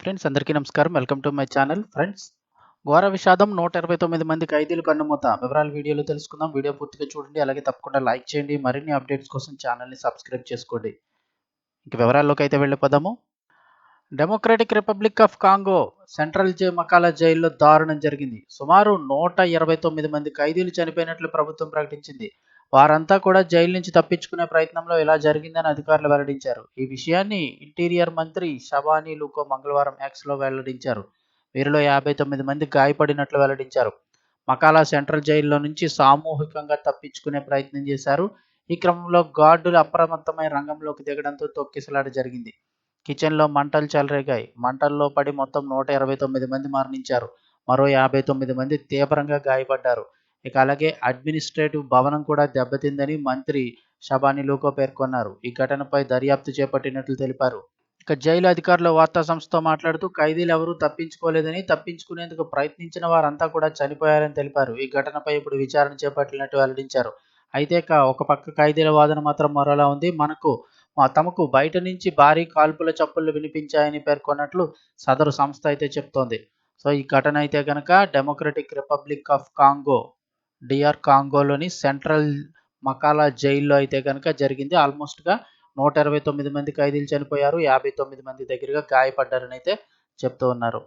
Friends అందరికీ నమస్కారం. Welcome to my channel. Friends ఘోర విషాదం నూట ఇరవై తొమ్మిది మంది ఖైదీలు కన్నుమూత. వివరాలు వీడియోలో తెలుసుకుందాం. వీడియో పూర్తిగా చూడండి. అలాగే తప్పకుండా లైక్ చేయండి. మరిన్ని అప్డేట్స్ కోసం ఛానల్ని సబ్స్క్రైబ్ చేసుకోండి. ఇంక వివరాల్లోకి అయితే వెళ్ళిపోదాము. Democratic Republic of Congo central J Makala జైల్లో దారుణం జరిగింది. సుమారు నూట ఇరవై తొమ్మిది మంది ఖైదీలు చనిపోయినట్లు ప్రభుత్వం ప్రకటించింది. వారంతా కూడా జైలు నుంచి తప్పించుకునే ప్రయత్నంలో ఇలా జరిగిందని అధికారులు వెల్లడించారు. ఈ విషయాన్ని ఇంటీరియర్ మంత్రి షబానీ లూకో మంగళవారం యాక్స్లో వెల్లడించారు. వీరిలో యాభై తొమ్మిది మంది గాయపడినట్లు వెల్లడించారు. మకాలా సెంట్రల్ జైల్లో నుంచి సామూహికంగా తప్పించుకునే ప్రయత్నం చేశారు. ఈ క్రమంలో గార్డులు అప్రమత్తమై రంగంలోకి దిగడంతో తొక్కిసలాట జరిగింది. కిచెన్లో మంటలు చెలరేగాయి. మంటల్లో పడి మొత్తం నూట ఇరవై తొమ్మిది మంది మరణించారు. మరో యాభై తొమ్మిది మంది తీవ్రంగా గాయపడ్డారు. ఇక అలాగే అడ్మినిస్ట్రేటివ్ భవనం కూడా దెబ్బతిందని మంత్రి షబానీ లోకో పేర్కొన్నారు. ఈ ఘటనపై దర్యాప్తు చేపట్టినట్లు తెలిపారు. ఇక జైలు అధికారులు వార్తా సంస్థతో మాట్లాడుతూ ఖైదీలు ఎవరూ తప్పించుకోలేదని తప్పించుకునేందుకు ప్రయత్నించిన వారంతా కూడా చనిపోయారని తెలిపారు. ఈ ఘటనపై ఇప్పుడు విచారణ చేపట్టినట్టు వెల్లడించారు. అయితే ఒక పక్క ఖైదీల వాదన మాత్రం మరోలా ఉంది. మనకు తమకు బయట నుంచి భారీ కాల్పుల చప్పుళ్ళు వినిపించాయని పేర్కొన్నట్లు సదరు సంస్థ అయితే చెప్తోంది. సో ఈ ఘటన అయితే కనుక Democratic Republic of Congo DR కాంగోలోని central Makala జైల్లో అయితే కనుక జరిగింది. ఆల్మోస్ట్గా నూట ఇరవై తొమ్మిది మంది ఖైదీలు చనిపోయారు. యాభై తొమ్మిది మంది దగ్గరగా గాయపడ్డారని అయితే చెప్తూ ఉన్నారు.